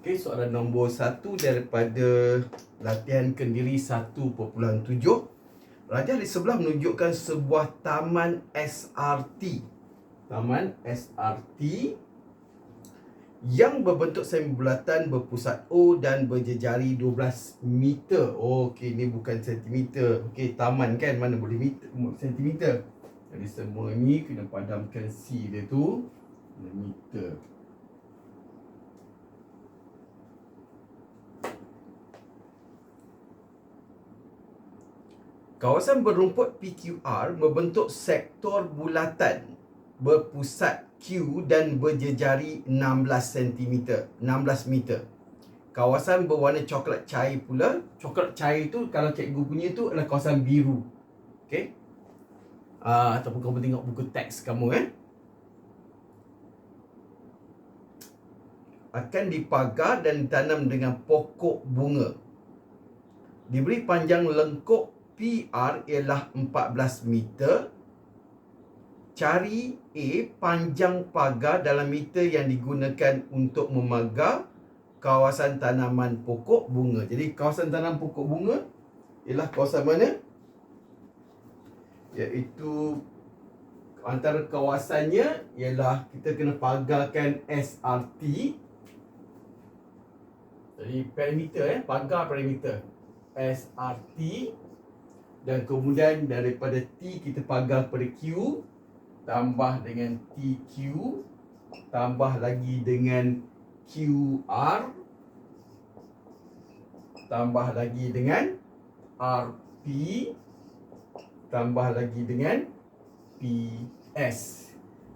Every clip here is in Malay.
Okey, soalan nombor satu daripada latihan kendiri 1.7. Raja di sebelah menunjukkan sebuah taman SRT. Taman SRT yang berbentuk semi bulatan berpusat O dan berjejari 12 meter. Oh, okey, ni bukan sentimeter. Okey, taman kan mana boleh meter, sentimeter. Jadi semua ni kena padamkan C dia tu meter. Kawasan berumput PQR membentuk sektor bulatan berpusat Q dan berjejari 16 cm, 16 meter. Kawasan berwarna coklat cair pula. Coklat cair tu kalau cikgu punya tu adalah kawasan biru. Okey. Uh, ataupun kamu tengok buku teks kamu eh. Akan dipagar dan ditanam dengan pokok bunga. Diberi panjang lengkuk PR ialah 14 meter. Cari A panjang pagar dalam meter yang digunakan untuk memagar kawasan tanaman pokok bunga. Jadi kawasan tanam pokok bunga ialah kawasan mana? Iaitu antara kawasannya ialah kita kena pagarkan SRT. Jadi perimeter eh, pagar perimeter. SRT dan kemudian daripada T kita pagar pada Q tambah dengan TQ tambah lagi dengan QR tambah lagi dengan RP tambah lagi dengan PS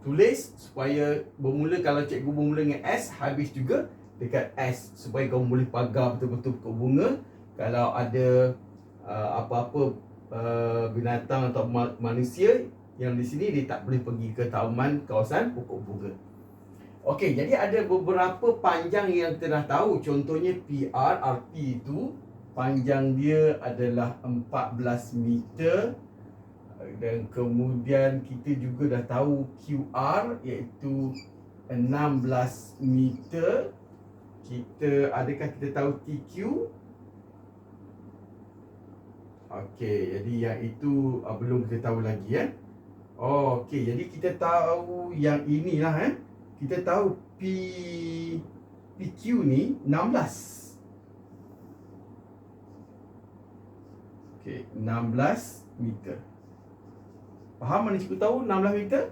tulis supaya bermula kalau cikgu bermula dengan S habis juga dekat S supaya kau boleh pagar betul-betul pokok bunga. Kalau ada uh, apa-apa uh, binatang atau manusia yang di sini dia tak boleh pergi ke taman kawasan pokok bunga. Okey, jadi ada beberapa panjang yang kita dah tahu. Contohnya PR, RP itu panjang dia adalah 14 meter dan kemudian kita juga dah tahu QR iaitu 16 meter. Kita adakah kita tahu TQ Okey, jadi yang itu uh, belum kita tahu lagi ya. Oh, okey. Jadi kita tahu yang inilah eh. Kita tahu P PQ ni 16. Okey, 16 meter. Faham mana cikgu tahu 16 meter?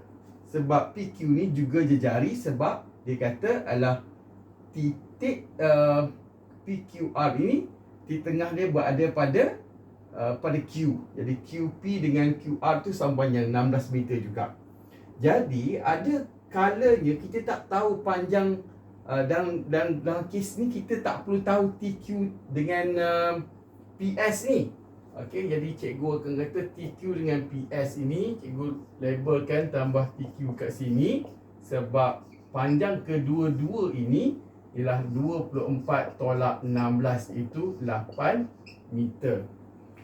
Sebab PQ ni juga jejari sebab dia kata adalah titik uh, PQR ini di tengah dia berada pada Uh, pada Q. Jadi QP dengan QR tu sama panjang 16 meter juga. Jadi ada kalanya kita tak tahu panjang uh, dan dan dalam kes ni kita tak perlu tahu TQ dengan uh, PS ni. Okey, jadi cikgu akan kata TQ dengan PS ini cikgu labelkan tambah TQ kat sini sebab panjang kedua-dua ini ialah 24 tolak 16 itu 8 meter.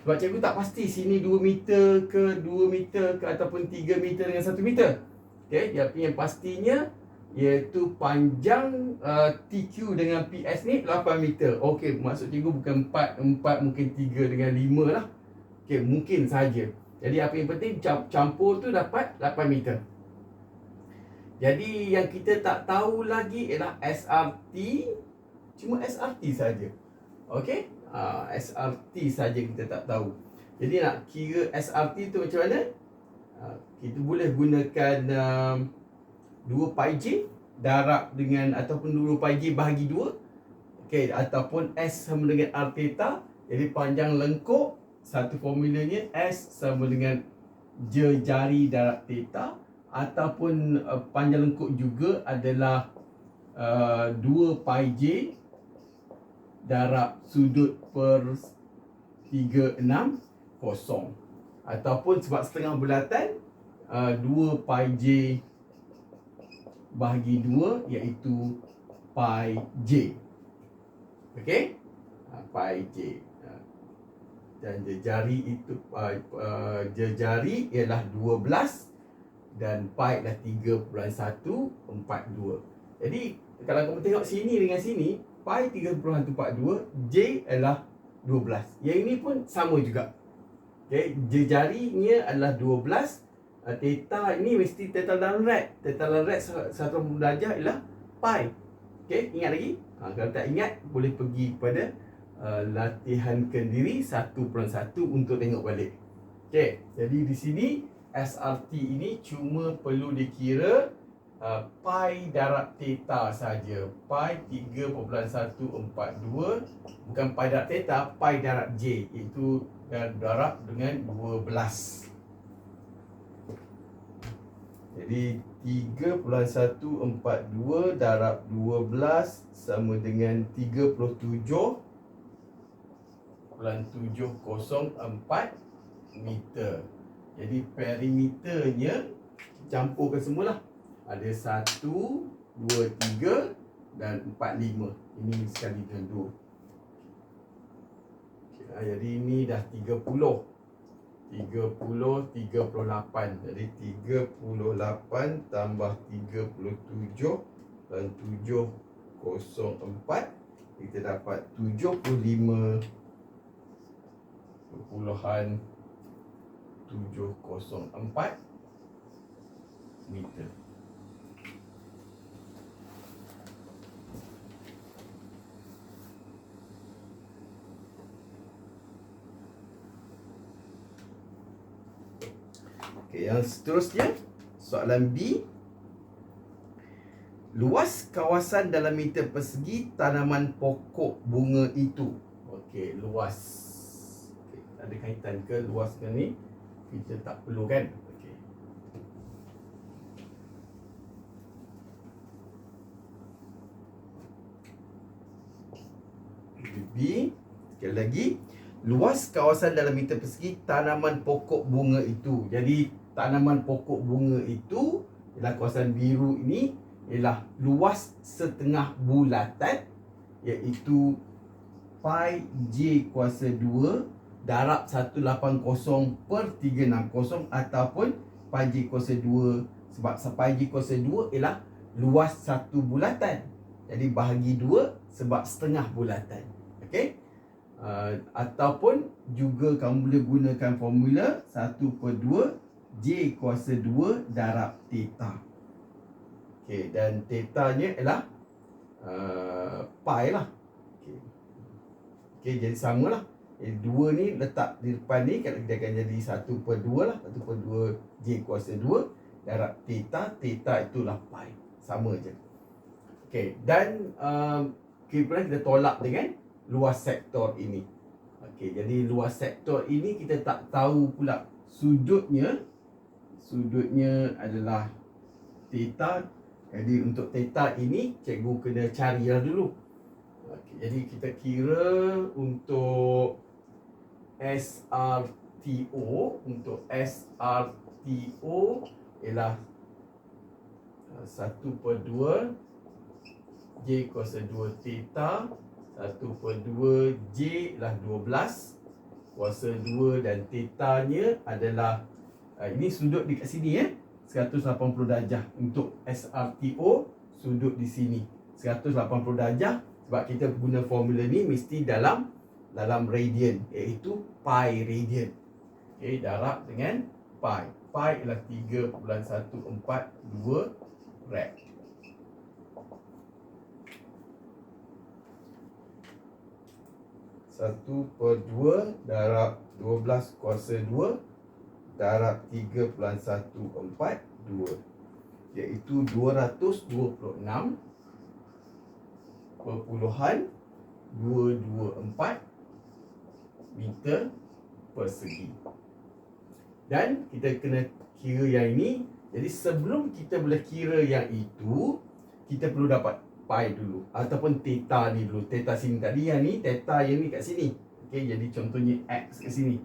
Sebab cikgu tak pasti sini 2 meter ke 2 meter ke ataupun 3 meter dengan 1 meter. Okey, tapi yang pastinya iaitu panjang uh, TQ dengan PS ni 8 meter. Okey, maksud cikgu bukan 4, 4 mungkin 3 dengan 5 lah. Okey, mungkin saja. Jadi apa yang penting campur tu dapat 8 meter. Jadi yang kita tak tahu lagi ialah SRT cuma SRT saja. Okey? Uh, ah, SRT saja kita tak tahu. Jadi nak kira SRT tu macam mana? Uh, kita boleh gunakan um, 2 pi j darab dengan ataupun 2 pi j bahagi 2. Okey, ataupun S sama dengan R theta. Jadi panjang lengkuk satu formulanya S sama dengan J jari darab theta ataupun uh, panjang lengkuk juga adalah uh, 2 pi j darab sudut per 360 ataupun sebab setengah bulatan uh, 2 pi j bahagi 2 iaitu pi j. Okey? Uh, pi j. Uh, dan jari itu uh, uh, jari ialah 12 dan pi adalah 3.142 jadi kalau kamu tengok sini dengan sini pi 3.42 J adalah 12 Yang ini pun sama juga. Okay, jejarinya adalah 12 uh, Theta ini mesti theta dalam red. Theta dalam red satu darjah ialah pi. Okay, ingat lagi? Ha, kalau tak ingat, boleh pergi kepada uh, latihan kendiri 1.1 untuk tengok balik. Okay, jadi di sini SRT ini cuma perlu dikira uh, pi darab theta saja. Pi 3.142 bukan pi darab theta, pi darab j itu darab dengan 12. Jadi 3.142 darab 12 sama dengan 37.704 meter. Jadi perimeternya campurkan semualah ada satu, dua, tiga dan empat, lima. Ini sekali dengan dua. Okay, jadi ini dah tiga puluh. Tiga puluh, tiga puluh lapan. Jadi tiga puluh lapan tambah tiga puluh tujuh dan tujuh kosong empat. Kita dapat tujuh puluh lima perpuluhan tujuh kosong empat meter. Okay, yang seterusnya soalan B. Luas kawasan dalam meter persegi tanaman pokok bunga itu. Okey luas. Okay. ada kaitan ke luas dengan ni? Kita tak perlu kan? Okey. B. Sekali lagi. Luas kawasan dalam meter persegi tanaman pokok bunga itu. Jadi tanaman pokok bunga itu ialah kawasan biru ini ialah luas setengah bulatan iaitu pi j kuasa 2 darab 180 per 360 ataupun pi j kuasa 2 sebab pi j kuasa 2 ialah luas satu bulatan. Jadi bahagi 2 sebab setengah bulatan. Okey uh, ataupun juga kamu boleh gunakan formula 1 per 2 J kuasa 2 darab theta. Okey, dan theta-nya ialah uh, pi lah. Okey. Okey, jadi samalah. Jadi 2 ni letak di depan ni kalau dia akan jadi 1 per 2 lah. 1 per 2 J kuasa 2 darab theta. Theta itulah pi. Sama je. Okey, dan uh, kita kita tolak dengan luas sektor ini. Okey, jadi luas sektor ini kita tak tahu pula sudutnya sudutnya adalah theta. Jadi untuk theta ini cikgu kena carilah dulu. Okey, jadi kita kira untuk SRTO untuk SRTO ialah 1 per 2 J kuasa 2 theta 1 per 2 J ialah 12 kuasa 2 dan theta nya adalah Uh, ini sudut dekat sini. Eh? 180 darjah untuk SRTO sudut di sini 180 darjah sebab kita guna formula ni mesti dalam dalam radian iaitu pi radian. Okey, darab dengan pi. Pi ialah 3.142 rad. Satu per dua darab 12 kuasa 2 darab 3.142 iaitu 226 perpuluhan 224 meter persegi dan kita kena kira yang ini jadi sebelum kita boleh kira yang itu kita perlu dapat pi dulu ataupun theta ni dulu. Theta sini tadi yang ni theta yang ni kat sini. Okey jadi contohnya x kat sini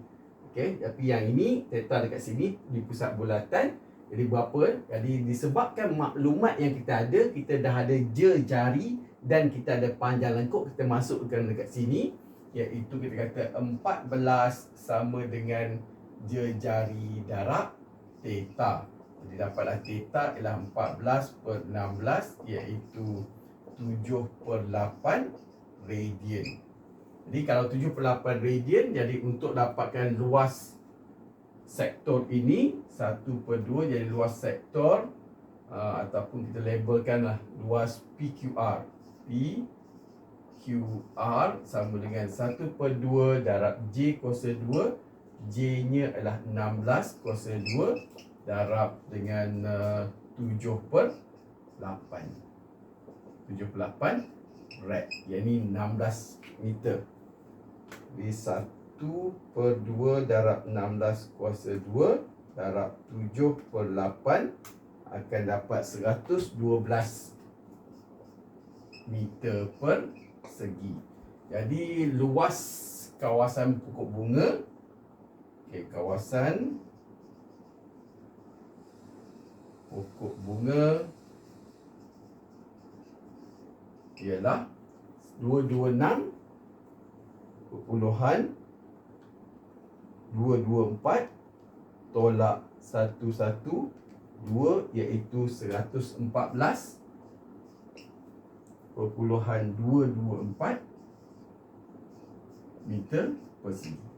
Okey, tapi yang ini theta dekat sini di pusat bulatan. Jadi berapa? Jadi disebabkan maklumat yang kita ada, kita dah ada jari dan kita ada panjang lengkuk kita masukkan dekat sini iaitu kita kata 14 sama dengan jari darab theta. Jadi dapatlah theta ialah 14 per 16 iaitu 7 per 8 radian. Jadi kalau 78 radian jadi untuk dapatkan luas sektor ini 1 per 2 jadi luas sektor uh, ataupun kita labelkanlah luas PQR. PQR sama dengan 1 per 2 darab J kuasa 2 J nya adalah 16 kuasa 2 darab dengan uh, 7 per 8 7 per 8 rad yang ini 16 meter Jadi 1 per 2 darab 16 kuasa 2 darab 7 per 8 akan dapat 112 meter per segi. Jadi luas kawasan pokok bunga okay, kawasan pokok bunga ialah 226 perpuluhan 224 tolak 112 iaitu 114 perpuluhan 224 meter persegi.